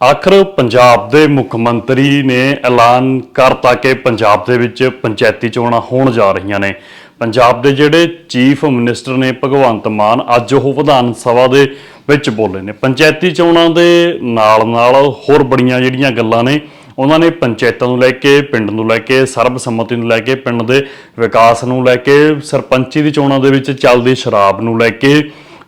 ਆਖਰ ਪੰਜਾਬ ਦੇ ਮੁੱਖ ਮੰਤਰੀ ਨੇ ਐਲਾਨ ਕਰਤਾ ਕਿ ਪੰਜਾਬ ਦੇ ਵਿੱਚ ਪੰਚਾਇਤੀ ਚੋਣਾਂ ਹੋਣ ਜਾ ਰਹੀਆਂ ਨੇ। ਪੰਜਾਬ ਦੇ ਜਿਹੜੇ ਚੀਫ ਮਿਨਿਸਟਰ ਨੇ ਭਗਵੰਤ ਮਾਨ, ਅੱਜ ਉਹ ਵਿਧਾਨ ਸਭਾ ਦੇ ਵਿੱਚ ਬੋਲੇ ਨੇ। ਪੰਚਾਇਤੀ ਚੋਣਾਂ ਦੇ ਨਾਲ ਨਾਲ ਹੋਰ ਬੜੀਆਂ ਜਿਹੜੀਆਂ ਗੱਲਾਂ ਨੇ, ਉਹਨਾਂ ਨੇ ਪੰਚਾਇਤਾਂ ਨੂੰ ਲੈ ਕੇ, ਪਿੰਡ ਨੂੰ ਲੈ ਕੇ, ਸਰਬਸੰਮਤੀ ਨੂੰ ਲੈ ਕੇ, ਪਿੰਡ ਦੇ ਵਿਕਾਸ ਨੂੰ ਲੈ ਕੇ, ਸਰਪੰਚੀ ਦੀ ਚੋਣਾਂ ਦੇ ਵਿੱਚ ਚੱਲਦੀ ਸ਼ਰਾਬ ਨੂੰ ਲੈ ਕੇ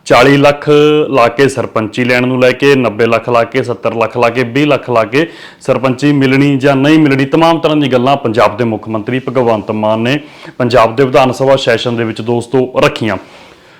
40 ਲੱਖ ਲਾ ਕੇ ਸਰਪੰਚੀ ਲੈਣ ਨੂੰ ਲੈ ਕੇ 90 ਲੱਖ ਲਾ ਕੇ 70 ਲੱਖ ਲਾ ਕੇ 20 ਲੱਖ ਲਾ ਕੇ ਸਰਪੰਚੀ ਮਿਲਣੀ ਜਾਂ ਨਹੀਂ ਮਿਲਣੀ तमाम ਤਰ੍ਹਾਂ ਦੀ ਗੱਲਾਂ ਪੰਜਾਬ ਦੇ ਮੁੱਖ ਮੰਤਰੀ ਭਗਵੰਤ ਮਾਨ ਨੇ ਪੰਜਾਬ ਦੇ ਵਿਧਾਨ ਸਭਾ ਸੈਸ਼ਨ ਦੇ ਵਿੱਚ ਦੋਸਤੋ ਰੱਖੀਆਂ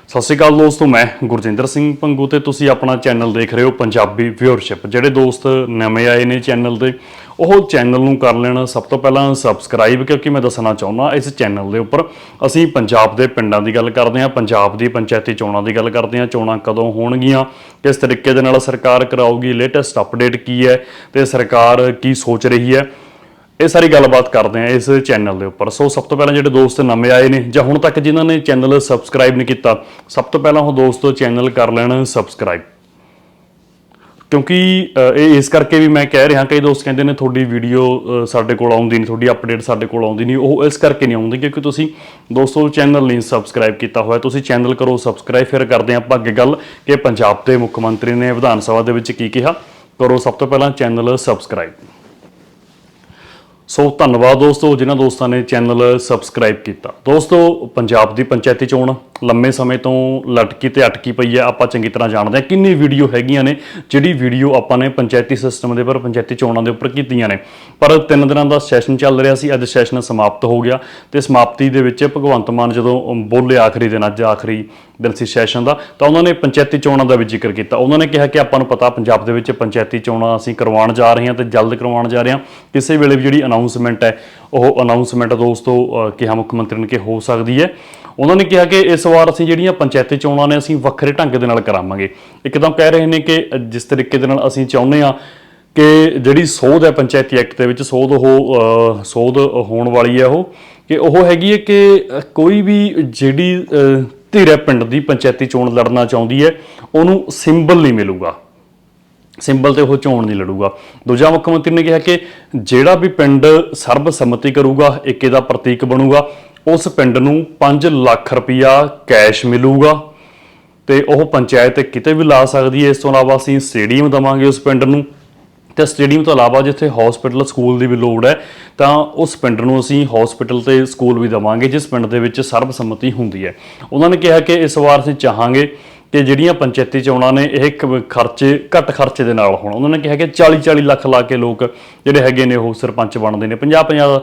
ਸਤਿ ਸ਼੍ਰੀ ਅਕਾਲ ਦੋਸਤੋ, ਮੈਂ ਗੁਰਜਿੰਦਰ ਸਿੰਘ ਪੰਗੂ ਤੇ ਤੁਸੀਂ ਆਪਣਾ ਚੈਨਲ ਦੇਖ ਰਹੇ ਹੋ ਪੰਜਾਬੀ ਵਿਊਅਰਸ਼ਿਪ। ਜਿਹੜੇ ਦੋਸਤ ਨਵੇਂ ਆਏ ਨੇ ਚੈਨਲ ਤੇ, ਉਹ ਚੈਨਲ ਨੂੰ ਕਰ ਲੈਣ। ਸਭ ਤੋਂ ਪਹਿਲਾਂ ਸਬਸਕ੍ਰਾਈਬ ਕਿਉਂਕਿ ਮੈਂ ਦੱਸਣਾ ਚਾਹੁੰਦਾ ਇਸ ਚੈਨਲ ਦੇ ਉੱਪਰ ਅਸੀਂ ਪੰਜਾਬ ਦੇ ਪਿੰਡਾਂ ਦੀ ਗੱਲ ਕਰਦੇ ਹਾਂ, ਪੰਜਾਬ ਦੀ ਪੰਚਾਇਤੀ ਚੋਣਾਂ ਦੀ ਗੱਲ ਕਰਦੇ ਹਾਂ। ਚੋਣਾਂ ਕਦੋਂ ਹੋਣਗੀਆਂ, ਕਿਸ ਤਰੀਕੇ ਦੇ ਨਾਲ ਸਰਕਾਰ ਕਰਾਊਗੀ ਲੇਟੈਸਟ ਅਪਡੇਟ ਕੀ ਹੈ ਤੇ ਸਰਕਾਰ ਕੀ ਸੋਚ ਰਹੀ ਹੈ। ਇਹ ਸਾਰੀ ਗੱਲਬਾਤ ਕਰਦੇ ਆ ਇਸ ਚੈਨਲ ਦੇ ਉੱਪਰ। ਸੋ ਸਭ ਤੋਂ ਪਹਿਲਾਂ ਜਿਹੜੇ ਦੋਸਤ ਨਵੇਂ ਆਏ ਨੇ ਜਾਂ ਹੁਣ ਤੱਕ ਜਿਨ੍ਹਾਂ ਨੇ ਚੈਨਲ ਸਬਸਕ੍ਰਾਈਬ ਨਹੀਂ ਕੀਤਾ, ਸਭ ਤੋਂ ਪਹਿਲਾਂ ਉਹ ਦੋਸਤੋ ਚੈਨਲ ਕਰ ਲੈਣ ਸਬਸਕ੍ਰਾਈਬ ਕਿਉਂਕਿ ਇਹ ਇਸ ਕਰਕੇ ਵੀ ਮੈਂ ਕਹਿ ਰਿਹਾ, ਕਈ ਦੋਸਤ ਕਹਿੰਦੇ ਨੇ ਤੁਹਾਡੀ ਵੀਡੀਓ ਸਾਡੇ ਕੋਲ ਆਉਂਦੀ ਨਹੀਂ, ਤੁਹਾਡੀ ਅਪਡੇਟ ਸਾਡੇ ਕੋਲ ਆਉਂਦੀ ਨਹੀਂ, ਉਹ ਇਸ ਕਰਕੇ ਨਹੀਂ ਆਉਂਦੀ ਕਿਉਂਕਿ ਤੁਸੀਂ ਦੋਸਤੋ ਚੈਨਲ ਨਹੀਂ ਸਬਸਕ੍ਰਾਈਬ ਕੀਤਾ ਹੋਇਆ। ਤੁਸੀਂ ਚੈਨਲ ਕਰੋ ਸਬਸਕ੍ਰਾਈਬ ਫਿਰ ਕਰਦੇ ਹਾਂ ਆਪਾਂ ਅੱਗੇ ਗੱਲ ਕਿ ਪੰਜਾਬ ਦੇ ਮੁੱਖ ਮੰਤਰੀ ਨੇ ਵਿਧਾਨ ਸਭਾ ਦੇ ਵਿੱਚ ਕੀ ਕਿਹਾ। ਕਰੋ ਸਭ ਤੋਂ ਪਹਿਲਾਂ ਚੈਨਲ ਸਬਸਕ੍ਰਾਈਬ ਸੋ ਧੰਨਵਾਦ ਦੋਸਤੋ, ਜਿਨ੍ਹਾਂ ਦੋਸਤਾਂ ਨੇ ਚੈਨਲ ਸਬਸਕ੍ਰਾਈਬ ਕੀਤਾ। ਦੋਸਤੋ, ਪੰਜਾਬ ਦੀ ਪੰਚਾਇਤੀ ਚੋਣ ਲੰਮੇ ਸਮੇਂ ਤੋਂ ਲਟਕੀ ਤੇ ਅਟਕੀ ਪਈ ਹੈ। ਆਪਾਂ ਚੰਗੀ ਤਰ੍ਹਾਂ ਜਾਣਦੇ ਹਾਂ ਕਿੰਨੀ ਵੀਡੀਓ ਹੈਗੀਆਂ ਨੇ, ਜਿਹੜੀ ਵੀਡੀਓ ਆਪਾਂ ਨੇ ਪੰਚਾਇਤੀ ਸਿਸਟਮ ਦੇ ਉੱਪਰ ਪੰਚਾਇਤੀ ਚੋਣਾਂ ਦੇ ਉੱਪਰ ਕੀਤੀਆਂ ਨੇ। ਪਰ ਤਿੰਨ ਦਿਨਾਂ ਦਾ ਸੈਸ਼ਨ ਚੱਲ ਰਿਹਾ ਸੀ, ਅੱਜ ਸੈਸ਼ਨ ਸਮਾਪਤ ਹੋ ਗਿਆ ਤੇ ਸਮਾਪਤੀ ਦੇ ਵਿੱਚ ਭਗਵੰਤ ਮਾਨ ਜਦੋਂ ਬੋਲੇ ਆਖਰੀ ਦਿਨ, ਅੱਜ ਆਖਰੀ ਦਿਨ ਸੀ ਸੈਸ਼ਨ ਦਾ, ਤਾਂ ਉਹਨਾਂ ਨੇ ਪੰਚਾਇਤੀ ਚੋਣਾਂ ਦਾ ਵੀ ਜ਼ਿਕਰ ਕੀਤਾ। ਉਹਨਾਂ ਨੇ ਕਿਹਾ ਕਿ ਆਪਾਂ ਨੂੰ ਪਤਾ ਪੰਜਾਬ ਦੇ ਵਿੱਚ ਪੰਚਾਇਤੀ ਚੋਣਾਂ ਅਸੀਂ ਕਰਵਾਉਣ ਜਾ ਰਹੇ ਹਾਂ ਤੇ ਜਲਦ ਕਰਵਾਉਣ ਜਾ ਰਹੇ ਹਾਂ। ਕਿਸੇ ਵੇਲੇ ਵੀ ਜਿਹੜੀ ਅਨਾਉਂਸਮੈਂਟ ਹੈ, ਉਹ ਅਨਾਉਂਸਮੈਂਟ ਦੋਸਤੋ ਕਿਹਾ ਮੁੱਖ ਮੰਤਰੀ ਨੇ ਕਿ ਹੋ ਸਕਦੀ ਹੈ। ਉਹਨਾਂ ਨੇ ਕਿਹਾ ਕਿ ਇਸ ਵਾਰ ਅਸੀਂ ਜਿਹੜੀਆਂ ਪੰਚਾਇਤੀ ਚੋਣਾਂ ਨੇ, ਅਸੀਂ ਵੱਖਰੇ ਢੰਗ ਦੇ ਨਾਲ ਕਰਾਵਾਂਗੇ। ਇੱਕਦਮ ਕਹਿ ਰਹੇ ਨੇ ਕਿ ਜਿਸ ਤਰੀਕੇ ਦੇ ਨਾਲ ਅਸੀਂ ਚਾਹੁੰਦੇ ਆ ਕਿ ਜਿਹੜੀ ਸੋਧ ਹੈ ਪੰਚਾਇਤੀ ਐਕਟ ਦੇ ਵਿੱਚ, ਸੋਧ ਉਹ ਸੋਧ ਹੋਣ ਵਾਲੀ ਹੈ ਉਹ, ਕਿ ਉਹ ਹੈਗੀ ਹੈ ਕਿ ਕੋਈ ਵੀ ਜਿਹੜੀ ਧਿਰ ਪਿੰਡ ਦੀ ਪੰਚਾਇਤੀ ਚੋਣ ਲੜਨਾ ਚਾਹੁੰਦੀ ਹੈ, ਉਹਨੂੰ ਸਿੰਬਲ ਨਹੀਂ ਮਿਲੂਗਾ। ਸਿੰਬਲ ਤੇ ਉਹ ਚੋਣ ਨਹੀਂ ਲੜੂਗਾ। ਦੂਜਾ ਮੁੱਖ ਮੰਤਰੀ ਨੇ ਕਿਹਾ ਕਿ ਜਿਹੜਾ ਵੀ ਪਿੰਡ ਸਰਬਸੰਮਤੀ ਕਰੂਗਾ, ਇੱਕ ਇਹਦਾ ਪ੍ਰਤੀਕ ਬਣੂਗਾ, ਉਸ ਪਿੰਡ ਨੂੰ 5 ਲੱਖ ਰੁਪਇਆ ਕੈਸ਼ ਮਿਲੂਗਾ ਤੇ ਉਹ ਪੰਚਾਇਤ ਕਿਤੇ ਵੀ ਲਾ ਸਕਦੀ ਹੈ। ਇਸ ਤੋਂ ਇਲਾਵਾ ਅਸੀਂ ਸਟੇਡੀਅਮ ਦਵਾਂਗੇ ਉਸ ਪਿੰਡ ਨੂੰ। ਤੇ ਸਟੇਡੀਅਮ ਤੋਂ ਇਲਾਵਾ ਜਿੱਥੇ ਹਸਪੀਟਲ ਸਕੂਲ ਦੀ ਵੀ ਲੋੜ ਹੈ, ਤਾਂ ਉਸ ਪਿੰਡ ਨੂੰ ਅਸੀਂ ਹਸਪੀਟਲ ਤੇ ਸਕੂਲ ਵੀ ਦਵਾਂਗੇ, ਜਿਸ ਪਿੰਡ ਦੇ ਵਿੱਚ ਸਰਬਸੰਮਤੀ ਹੁੰਦੀ ਹੈ। ਉਹਨਾਂ ਨੇ ਕਿਹਾ ਕਿ ਇਸ ਵਾਰ ਅਸੀਂ ਚਾਹਾਂਗੇ ਕਿ ਜਿਹੜੀਆਂ ਪੰਚਾਇਤੀ ਚੋਣਾਂ ਨੇ, ਇਹ ਕ- ਖਰਚੇ, ਘੱਟ ਖਰਚੇ ਦੇ ਨਾਲ ਹੋਣ। ਉਹਨਾਂ ਨੇ ਕਿਹਾ ਕਿ 40 40 ਲੱਖ ਲਾ ਕੇ ਲੋਕ ਜਿਹੜੇ ਹੈਗੇ ਨੇ, ਉਹ ਸਰਪੰਚ ਬਣਦੇ ਨੇ। 50 50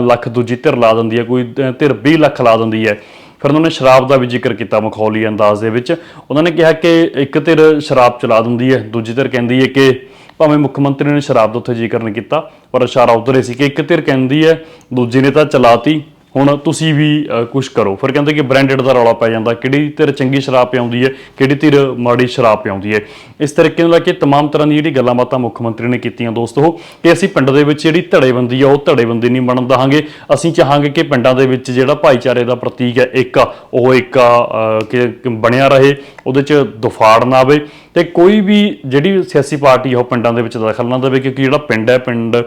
ਲੱਖ ਦੂਜੀ ਧਿਰ ਲਾ ਦਿੰਦੀ ਹੈ, ਕੋਈ ਧਿਰ 20 ਲੱਖ ਲਾ ਦਿੰਦੀ ਹੈ। ਫਿਰ ਉਹਨਾਂ ਨੇ ਸ਼ਰਾਬ ਦਾ ਵੀ ਜ਼ਿਕਰ ਕੀਤਾ ਮਖੌਲੀ ਅੰਦਾਜ਼ ਦੇ ਵਿੱਚ। ਉਹਨਾਂ ਨੇ ਕਿਹਾ ਕਿ ਇੱਕ ਧਿਰ ਸ਼ਰਾਬ ਚਲਾ ਦਿੰਦੀ ਹੈ, ਦੂਜੀ ਧਿਰ ਕਹਿੰਦੀ ਹੈ ਕਿ ਭਾਵੇਂ ਮੁੱਖ ਮੰਤਰੀ ਨੇ ਸ਼ਰਾਬ ਦਾ ਉੱਥੇ ਜ਼ਿਕਰ ਨਹੀਂ ਕੀਤਾ, ਪਰ ਇਸ਼ਾਰਾ ਉਧਰ ਹੀ ਸੀ ਕਿ ਇੱਕ ਧਿਰ ਕਹਿੰਦੀ ਹੈ, ਦੂਜੀ ਨੇ ਤਾਂ ਚਲਾਤੀ। ਹੁਣ ਤੁਸੀਂ ਵੀ ਕੁਝ ਕਰੋ ਫਿਰ ਕਹਿੰਦੇ ਕਿ ਬ੍ਰਾਂਡਡ ਦਾ ਰੌਲਾ ਪੈ ਜਾਂਦਾ ਕਿਹੜੀ ਧਿਰ ਚੰਗੀ ਸ਼ਰਾਬ ਪਿਆਉਂਦੀ ਹੈ ਕਿਹੜੀ ਧਿਰ ਮਾੜੀ ਸ਼ਰਾਬ ਪਿਆਉਂਦੀ ਹੈ ਇਸ ਤਰੀਕੇ ਨਾਲ ਕਿ तमाम ਤਰ੍ਹਾਂ ਦੀ ਜਿਹੜੀ ਗੱਲਾਂ ਬਾਤਾਂ ਮੁੱਖ ਮੰਤਰੀ ਨੇ ਕੀਤੀਆਂ ਦੋਸਤੋ ਕਿ ਅਸੀਂ ਪਿੰਡ ਦੇ ਵਿੱਚ ਜਿਹੜੀ ਧੜੇਬੰਦੀ ਆ ਉਹ ਧੜੇਬੰਦੀ ਨਹੀਂ ਬਣਨ ਦਹਾਂਗੇ ਅਸੀਂ ਚਾਹਾਂਗੇ ਕਿ ਪਿੰਡਾਂ ਦੇ ਵਿੱਚ ਜਿਹੜਾ ਭਾਈਚਾਰੇ ਦਾ ਪ੍ਰਤੀਕ ਹੈ ਇੱਕ ਉਹ ਇੱਕ ਅਹ, ਕਿ ਕਿ ਬਣਿਆ ਰਹੇ ਉਹਦੇ 'ਚ ਦੁਫਾੜ ਨਾ ਆਵੇ ਤੇ ਕੋਈ ਵੀ ਜਿਹੜੀ ਸਿਆਸੀ ਪਾਰਟੀ ਆ ਉਹ ਪਿੰਡਾਂ ਦੇ ਵਿੱਚ ਦਖਲ ਨਾ ਦੇਵੇ ਕਿਉਂਕਿ ਜਿਹੜਾ ਪਿੰਡ ਹੈ ਪਿੰਡ ਅ,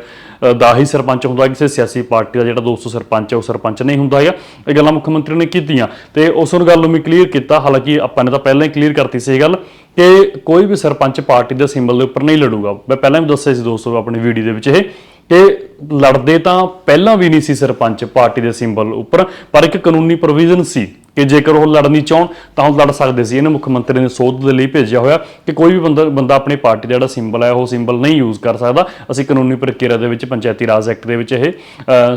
ਦਾ ਹੀ ਸਰਪੰਚ ਹੁੰਦਾ, ਕਿਸੇ ਸਿਆਸੀ ਪਾਰਟੀ ਦਾ ਜਿਹੜਾ ਦੋਸਤੋ ਸਰਪੰਚ ਹੈ, ਉਹ ਸਰਪੰਚ ਨਹੀਂ ਹੁੰਦਾ ਹੈਗਾ। ਇਹ ਗੱਲਾਂ ਮੁੱਖ ਮੰਤਰੀ ਨੇ ਕੀਤੀਆਂ। ਤੇ ਉਸ ਨੂੰ ਗੱਲ ਨੂੰ ਵੀ ਕਲੀਅਰ ਕੀਤਾ। ਹਾਲਾਂਕਿ ਆਪਾਂ ਨੇ ਤਾਂ ਪਹਿਲਾਂ ਹੀ ਕਲੀਅਰ ਕਰਤੀ ਸੀ ਇਹ ਗੱਲ ਕਿ ਕੋਈ ਵੀ ਸਰਪੰਚ ਪਾਰਟੀ ਦੇ ਸਿੰਬਲ ਦੇ ਉੱਪਰ ਨਹੀਂ ਲੜੂਗਾ। ਮੈਂ ਪਹਿਲਾਂ ਵੀ ਦੱਸਿਆ ਸੀ ਦੋਸਤੋ ਆਪਣੀ ਵੀਡੀਓ ਦੇ ਵਿੱਚ ਇਹ ਕਿ ਲੜਦੇ ਤਾਂ ਪਹਿਲਾਂ ਵੀ ਨਹੀਂ ਸੀ ਸਰਪੰਚ ਪਾਰਟੀ ਦੇ ਸਿੰਬਲ ਉੱਪਰ, ਪਰ ਇੱਕ ਕਾਨੂੰਨੀ ਪ੍ਰੋਵੀਜ਼ਨ ਸੀ। ਕਿ ਜੇਕਰ ਉਹ ਲੜਨੀ ਚਾਹਣ ਤਾਂ ਉਹ ਲੜ ਸਕਦੇ ਸੀ। ਇਹਨੇ ਮੁੱਖ ਮੰਤਰੀ ਨੇ ਸੋਧ ਦੇ ਲਈ ਭੇਜਿਆ ਹੋਇਆ ਕਿ ਕੋਈ ਵੀ ਬੰਦਾ ਬੰਦਾ ਆਪਣੀ ਪਾਰਟੀ ਦਾ ਜਿਹੜਾ ਸਿੰਬਲ ਹੈ, ਉਹ ਸਿੰਬਲ ਨਹੀਂ ਯੂਜ਼ ਕਰ ਸਕਦਾ। ਅਸੀਂ ਕਾਨੂੰਨੀ ਪ੍ਰਕਿਰਿਆ ਦੇ ਵਿੱਚ ਪੰਚਾਇਤੀ ਰਾਜ ਐਕਟ ਦੇ ਵਿੱਚ ਇਹ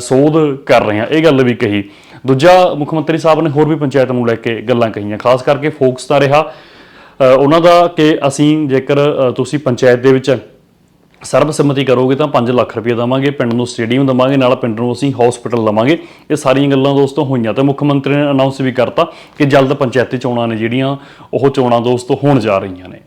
ਸੋਧ ਕਰ ਰਹੇ ਹਾਂ। ਇਹ ਗੱਲ ਵੀ ਕਹੀ। ਦੂਜਾ ਮੁੱਖ ਮੰਤਰੀ ਸਾਹਿਬ ਨੇ ਹੋਰ ਵੀ ਪੰਚਾਇਤ ਨੂੰ ਲੈ ਕੇ ਗੱਲਾਂ ਕਹੀਆਂ। ਖਾਸ ਕਰਕੇ ਫੋਕਸ ਤਾਂ ਰਿਹਾ ਉਹਨਾਂ ਦਾ ਕਿ ਅਸੀਂ ਜੇਕਰ ਤੁਸੀਂ ਪੰਚਾਇਤ ਦੇ ਵਿੱਚ ਸਰਬਸੰਮਤੀ ਕਰੋਗੇ ਤਾਂ 5 ਲੱਖ ਰੁਪਏ ਦਵਾਂਗੇ, ਪਿੰਡ ਨੂੰ ਸਟੇਡੀਅਮ ਦਵਾਂਗੇ, ਨਾਲ ਪਿੰਡ ਨੂੰ ਅਸੀਂ ਹਸਪੀਟਲ ਦਵਾਂਗੇ ਇਹ ਸਾਰੀਆਂ ਗੱਲਾਂ ਦੋਸਤੋ ਹੋਈਆਂ ਤੇ ਮੁੱਖ ਮੰਤਰੀ ਨੇ ਅਨਾਉਂਸ ਵੀ ਕਰਤਾ ਕਿ ਜਲਦ ਪੰਚਾਇਤੀ ਚੋਣਾਂ ਨੇ ਜਿਹੜੀਆਂ, ਉਹ ਚੋਣਾਂ ਦੋਸਤੋ ਹੋਣ ਜਾ ਰਹੀਆਂ ਨੇ।